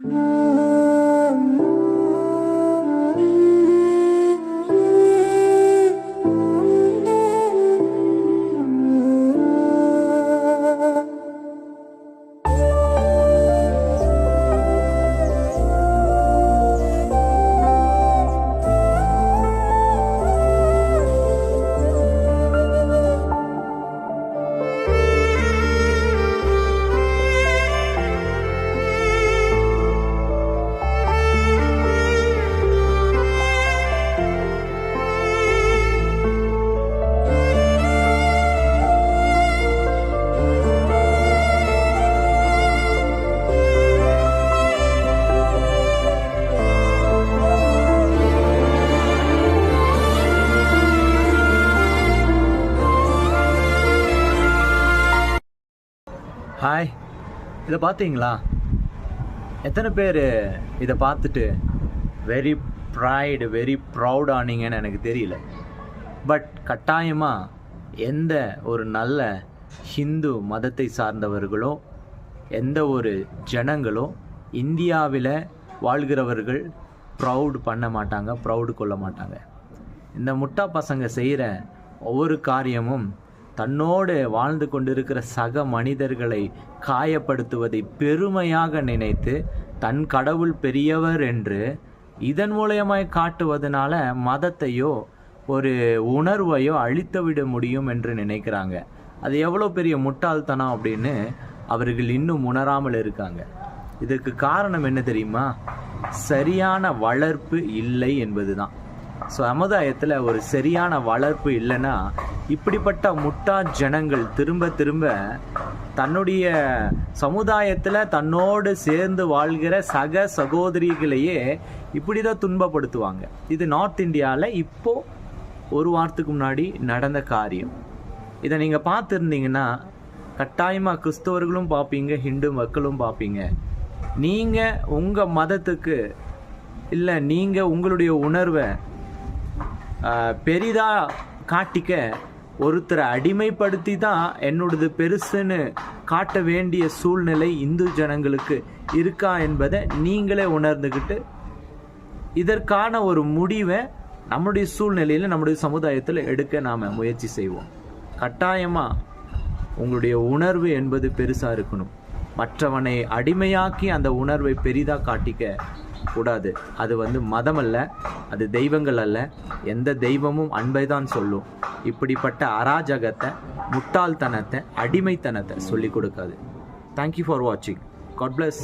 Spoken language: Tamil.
Música ஹாய் இதை பார்த்தீங்களா? எத்தனை பேர் இதை பார்த்துட்டு வெரி ப்ரைடு வெரி ப்ரௌட் ஆனீங்கன்னு எனக்கு தெரியல. பட் கட்டாயமாக எந்த ஒரு நல்ல ஹிந்து மதத்தை சார்ந்தவர்களோ எந்த ஒரு ஜனங்களோ இந்தியாவில் வாழ்கிறவர்கள் ப்ரௌட் பண்ண மாட்டாங்க ப்ரௌடு கொள்ள மாட்டாங்க. இந்த முட்டா பசங்க செய்கிற ஒவ்வொரு காரியமும் தன்னோடு வாழ்ந்து கொண்டிருக்கிற சக மனிதர்களை காயப்படுத்துவதை பெருமையாக நினைத்து தன் கடவுள் பெரியவர் என்று இதன் மூலயமாய் காட்டுவதனால மதத்தையோ ஒரு உணர்வையோ அழித்துவிட முடியும் என்று நினைக்கிறாங்க. அது எவ்வளோ பெரிய முட்டாள்தனம் அப்படின்னு அவர்கள் இன்னும் உணராமல் இருக்காங்க. இதற்கு காரணம் என்ன தெரியுமா? சரியான வளர்ப்பு இல்லை என்பதுதான். ஸோ சமுதாயத்தில் ஒரு சரியான வளர்ப்பு இல்லைன்னா இப்படிப்பட்ட முட்டா ஜனங்கள் திரும்ப திரும்ப தன்னுடைய சமுதாயத்தில் தன்னோடு சேர்ந்து வாழ்கிற சக சகோதரிகளையே இப்படி தான் துன்பப்படுத்துவாங்க. இது நார்த் இந்தியாவில் இப்போ ஒரு வாரத்துக்கு முன்னாடி நடந்த காரியம். இதை நீங்கள் பார்த்துருந்தீங்கன்னா கட்டாயமாக கிறிஸ்தவர்களும் பார்ப்பீங்க ஹிந்து மக்களும் பார்ப்பீங்க. நீங்கள் உங்கள் மதத்துக்கு இல்லை நீங்கள் உங்களுடைய உணர்வை பெரிதாக காட்டிக்க ஒருத்தரை அடிமைப்படுத்தி தான் என்னோடது பெருசுன்னு காட்ட வேண்டிய சூழ்நிலை இந்து ஜனங்களுக்கு இருக்கா என்பதை நீங்களே உணர்ந்துக்கிட்டு இதற்கான ஒரு முடிவை நம்முடைய சூழ்நிலையில் நம்முடைய சமுதாயத்தில் எடுக்க நாம் முயற்சி செய்வோம். கட்டாயமாக உங்களுடைய உணர்வு என்பது பெருசாக இருக்கணும். மற்றவனை அடிமையாக்கி அந்த உணர்வை பெரிதாக காட்டிக்க கூடாது. அது வந்து மதம் அல்ல. அது தெய்வங்கள் அல்ல. எந்த தெய்வமும் அன்பை தான் சொல்லும். இப்படிப்பட்ட அராஜகத்தை முட்டாள்தனத்தை அடிமைத்தனத்தை சொல்லிக் கொடுக்காது. தேங்க்யூ ஃபார் வாட்சிங் காட் பிளஸ்